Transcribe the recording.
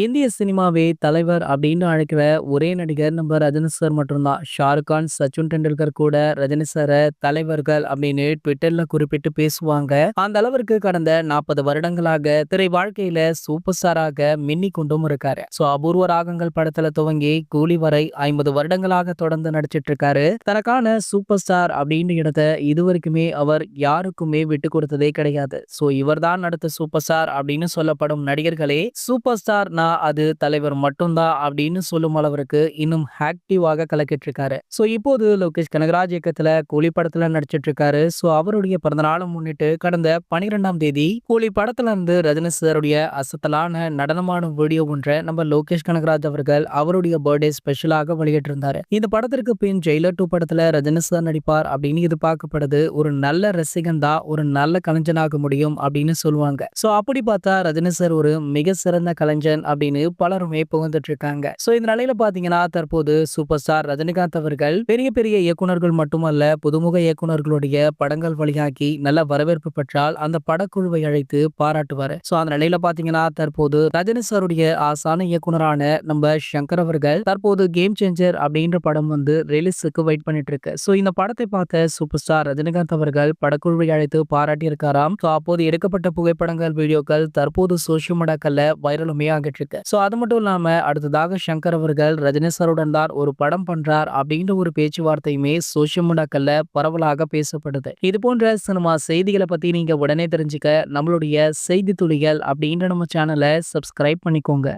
இந்திய சினிமாவே தலைவர் அப்படின்னு அழைக்கிற ஒரே நடிகர் நம்ம ரஜினி சார் மட்டும்தான். ஷாருக் கான், சச்சின் டெண்டுல்கர் கூட ரஜினி சார தலைவர்கள் அப்படின்னு ட்விட்டர்ல குறிப்பிட்டு பேசுவாங்க. அந்த அளவிற்கு கடந்த 40 வருடங்களாக திரை வாழ்க்கையில சூப்பர் ஸ்டாராக மின்னிக் கொண்டும் இருக்காரு. சோ அபூர்வ ராகங்கள் படத்துல துவங்கி கூலி வரை 50 வருடங்களாக தொடர்ந்து நடிச்சிட்டு இருக்காரு. தனக்கான சூப்பர் ஸ்டார் அப்படின்னு இடத்த இதுவரைக்குமே அவர் யாருக்குமே விட்டு கொடுத்ததே கிடையாது. சோ இவர்தான் அடுத்த சூப்பர் ஸ்டார் அப்படின்னு சொல்லப்படும் நடிகர்களே சூப்பர் ஸ்டார் ஸ்டார்னா அது தலைவர் மட்டும்தான் அப்படின்னு சொல்லும் அளவிற்கு இன்னும் ஆக்டிவாக கலக்கிட்டு இருக்காரு. ஸோ இப்போது லோகேஷ் கனகராஜ் இயக்கத்துல கூலி படத்துல நடிச்சிட்டு இருக்காரு. ஸோ அவருடைய பிறந்தநாளை முன்னிட்டு கடந்த 12ஆம் தேதி கூலி படத்துல இருந்து ரஜினி சாருடைய அசத்தலான நடனமாடும் வீடியோ ஒன்றை நம்ம லோகேஷ் கனகராஜ் அவர்கள் அவருடைய பர்த்டே ஸ்பெஷலாக வெளியிட்டிருந்தாரு. இந்த படத்திற்கு பின் ஜெயிலர் டூ படத்துல ரஜினி சார் நடிப்பார் அப்படின்னு எதிர்பார்க்கப்படுது. ஒரு நல்ல ரசிகன் தான் ஒரு நல்ல கலைஞனாக முடியும் அப்படின்னு சொல்லுவாங்க. ஸோ அப்படி பார்த்தா ரஜினி சார் ஒரு மிக சிறந்த கலைஞன் அப்படின்னு பலருமே புகழ்ந்துட்டு இருக்காங்க. சோ இந்த நிலையில பாத்தீங்கன்னா தற்போது சூப்பர் ஸ்டார் ரஜினிகாந்த் அவர்கள் பெரிய பெரிய இயக்குனர்கள் மட்டுமல்ல புதுமுக இயக்குனர்களுடைய படங்கள் வழியாக்கி நல்ல வரவேற்பு பெற்றால் அந்த படக்குழுவை அழைத்து பாராட்டுவாரு. சோ அந்த நிலையில பாத்தீங்கன்னா தற்போது ரஜினி சாருடைய ஆசான இயக்குனரான நம்ம சங்கர் அவர்கள் தற்போது கேம் சேஞ்சர் அப்படின்ற படம் வந்து ரிலீஸுக்கு வெயிட் பண்ணிட்டு இருக்கு. சோ இந்த படத்தை பார்த்த சூப்பர் ஸ்டார் ரஜினிகாந்த் அவர்கள் படக்குழுவை அழைத்து பாராட்டி இருக்காராம். அப்போது எடுக்கப்பட்ட புகைப்படங்கள் வீடியோக்கள் தற்போது சோசியல் மீடியாக்கள்ல வைரலுமே ஆகிட்டு இருக்கு. ஸோ அது மட்டும் இல்லாம அடுத்ததாக சங்கர் அவர்கள் ரஜினி சாருடன் தான் ஒரு படம் பண்றார் அப்படின்ற ஒரு பேச்சுவார்த்தையுமே சோசியல் மீடியாக்கள்ல பரவலாக பேசப்படுது. இது போன்ற சினிமா செய்திகளை பத்தி நீங்க உடனே தெரிஞ்சுக்க நம்மளுடைய செய்தி துளிகள் அப்படின்ற நம்ம சேனலை சப்ஸ்கிரைப் பண்ணிக்கோங்க.